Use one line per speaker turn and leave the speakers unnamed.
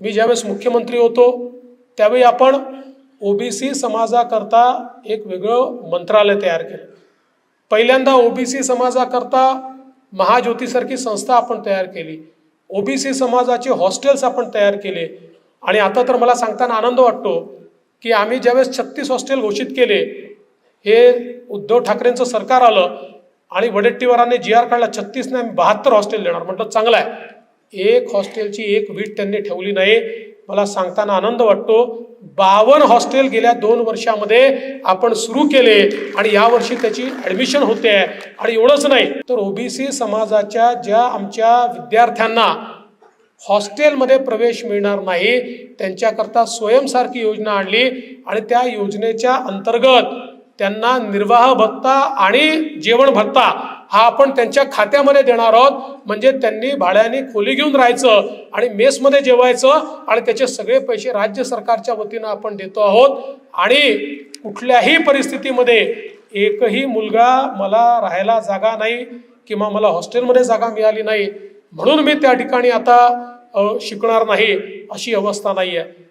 मी ज्यावेळेस मुख्यमंत्री होतो त्यावेळी आपण ओबीसी समाजाकरता एक वेगळं मंत्रालय तयार केलं. पहिल्यांदा ओबीसी समाजाकरता महाज्योतीसारखी संस्था आपण तयार केली. ओबीसी समाजाचे हॉस्टेल्स आपण तयार केले. आणि आता तर मला सांगताना आनंद वाटतो की आम्ही ज्यावेळेस छत्तीस हॉस्टेल घोषित केले हे उद्धव ठाकरेंचं सरकार आलं आणि वडेट्टीवारांनी जी आर काढला छत्तीसने आम्ही बहात्तर हॉस्टेल देणार. म्हटलं चांगलं आहे. एक हॉस्टेलची एक वीट त्यांनी ठेवली नाही. मला सांगताना आनंद वाटतो. बावन्न हॉस्टेल गेल्या दोन वर्षामध्ये आपण सुरू केले आणि यावर्षी त्याची ॲडमिशन होते. आहे आणि एवढंच नाही तर ओबीसी समाजाच्या ज्या आमच्या विद्यार्थ्यांना हॉस्टेलमध्ये प्रवेश मिळणार नाही त्यांच्याकरता स्वयंसारखी योजना आणली आणि त्या योजनेच्या अंतर्गत त्यांना निर्वाह भत्ता आणि जेवण भत्ता हा आपण त्यांच्या खात्यामध्ये देणार आहोत. म्हणजे त्यांनी भाड्याने खोली घेऊन राहायचं आणि मेसमध्ये जेवायचं आणि त्याचे सगळे पैसे राज्य सरकारच्या वतीनं आपण देतो आहोत. आणि कुठल्याही परिस्थितीमध्ये एकही मुलगा मला राहायला जागा नाही किंवा मला हॉस्टेलमध्ये जागा मिळाली नाही म्हणून मी त्या ठिकाणी आता शिकणार नाही अशी अवस्था नाही आहे